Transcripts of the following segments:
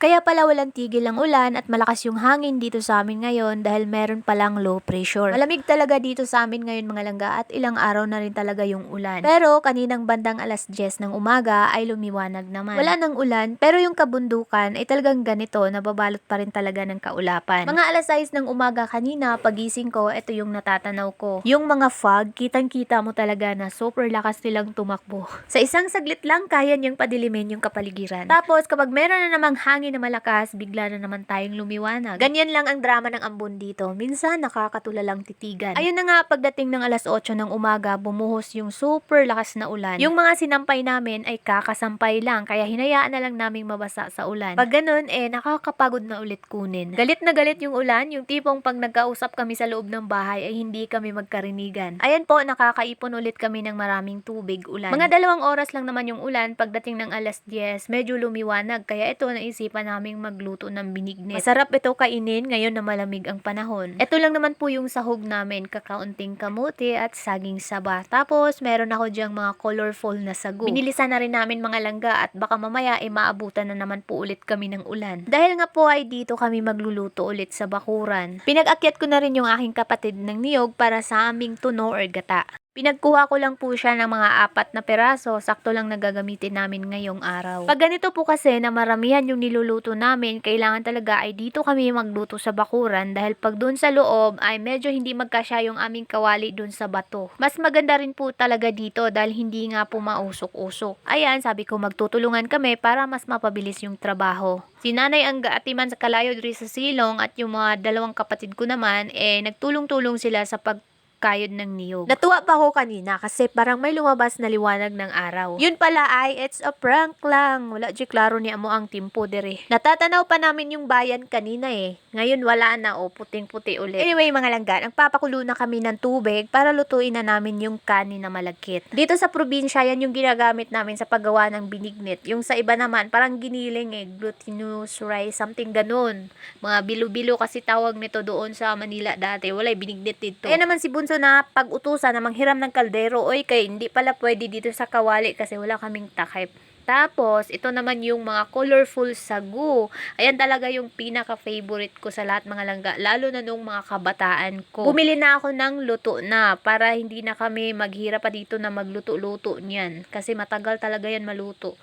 Kaya pala walang tigil ang ulan at malakas yung hangin dito sa amin ngayon dahil meron palang low pressure. Malamig talaga dito sa amin ngayon mga langga at ilang araw na rin talaga yung ulan. Pero kaninang bandang alas 10 ng umaga ay lumiwanag naman. Wala nang ulan pero yung kabundukan ay talagang ganito nababalot pa rin talaga ng kaulapan. Mga alas 6 ng umaga kanina pagising ko ito yung natatanaw ko. Yung mga fog kitang kita mo talaga na super lakas nilang tumakbo. Sa isang saglit lang kaya niyang padilimin yung kapaligiran. Tapos kapag meron na namang hangin na malakas bigla na naman tayong lumiwanag. Ganyan lang ang drama ng ambon dito. Minsan nakakatulalang titigan. Ayun na nga pagdating ng alas 8 ng umaga bumuhos yung super lakas na ulan. Yung mga sinampay namin ay kakasampay lang kaya hinayaan na lang naming mabasa sa ulan. Pag ganun eh nakakapagod na ulit kunin. Galit na galit yung ulan, yung tipong pag nagkausap kami sa loob ng bahay ay hindi kami magkarinigan. Ayan po nakakaipon ulit kami ng maraming tubig ulan. Mga dalawang oras lang naman yung ulan pagdating ng alas 10 medyo lumiwanag kaya ito naisipan naming magluto ng binignet. Masarap ito kainin ngayon na malamig ang panahon. Ito lang naman po yung sahog namin, kakaunting kamuti at saging saba. Tapos meron ako diyang mga colorful na sago. Binilisan na rin namin mga langga at baka mamaya ay maabutan na naman po ulit kami ng ulan. Dahil nga po ay dito kami magluluto ulit sa bakuran. Pinag-akyat ko na rin yung aking kapatid ng niyog para sa aming tuno or gata. Pinagkuha ko lang po siya ng mga apat na peraso, sakto lang nagagamitin namin ngayong araw. Pag ganito po kasi na maramihan yung niluluto namin, kailangan talaga ay dito kami magluto sa bakuran dahil pag doon sa loob ay medyo hindi magkasya yung aming kawali doon sa bato. Mas maganda rin po talaga dito dahil hindi nga po mausok-usok. Ayan, sabi ko magtutulungan kami para mas mapabilis yung trabaho. Si Nanay ang gaatiman sa kalayo diri sa silong at yung mga dalawang kapatid ko naman eh nagtulong-tulong sila sa pag kayod ng niyog. Natuwa pa ako kanina kasi parang may lumabas na liwanag ng araw. Yun pala ay it's a prank lang. Wala di klaro ni amo ang timpo dire. Natatanaw pa namin yung bayan kanina eh. Ngayon wala na o puting-puti ulit. Anyway mga langgan, ang papakulo na kami ng tubig para lutuin na namin yung kanin na malagkit. Dito sa probinsya yan yung ginagamit namin sa paggawa ng binignit. Yung sa iba naman parang giniling eh, glutinous rice, something ganun. Mga bilo-bilo kasi tawag nito doon sa Manila dati. Wala binignit dito. Kaya naman si Bunso na pag-utusan na manghiram ng kaldero, oy kay hindi pala pwede dito sa kawali kasi wala kaming takip. Tapos, ito naman yung mga colorful sagu. Ayan talaga yung pinaka-favorite ko sa lahat mga langga, lalo na nung mga kabataan ko. Bumili na ako ng luto na para hindi na kami maghirap pa dito na magluto-luto niyan. Kasi matagal talaga yan maluto.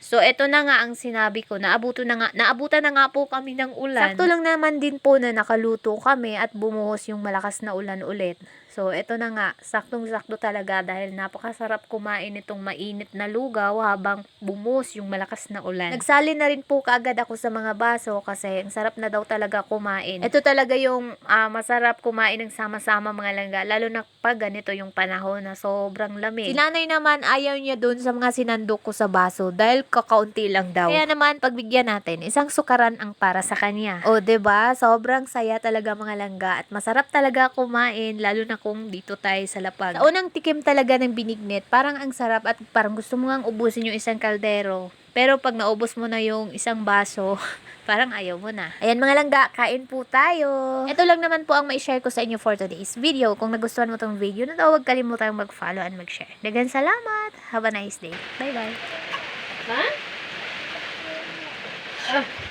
So, ito na nga ang sinabi ko. Naabuto na nga, naabutan na nga po kami ng ulan. Sakto lang naman din po na nakaluto kami at bumuhos yung malakas na ulan ulit. So, ito na nga, saktong-sakto talaga dahil napakasarap kumain itong mainit na lugaw habang bumuhos yung malakas na ulan. Nagsali na rin po kaagad ako sa mga baso kasi ang sarap na daw talaga kumain. Ito talaga yung ah, masarap kumain ng sama-sama mga langga, lalo na pag ganito yung panahon na sobrang lamig. Si nanay naman ayaw niya dun sa mga sinandok ko sa baso dahil kakaunti lang daw. Kaya naman, pagbigyan natin, isang sukaran ang para sa kanya. O, ba Sobrang saya talaga mga langga at masarap talaga kumain, lalo na kung dito tayo sa lapag. Sa unang tikim talaga ng binignet, parang ang sarap at parang gusto mo ngang ubusin yung isang kaldero. Pero pag naubos mo na yung isang baso, parang ayaw mo na. Ayan mga langga, kain po tayo. Ito lang naman po ang mai-share ko sa inyo for today's video. Kung nagustuhan mo tong video na to, huwag kalimutang mag-follow and mag-share. Dagan salamat! Have a nice day. Bye-bye! 啊？啊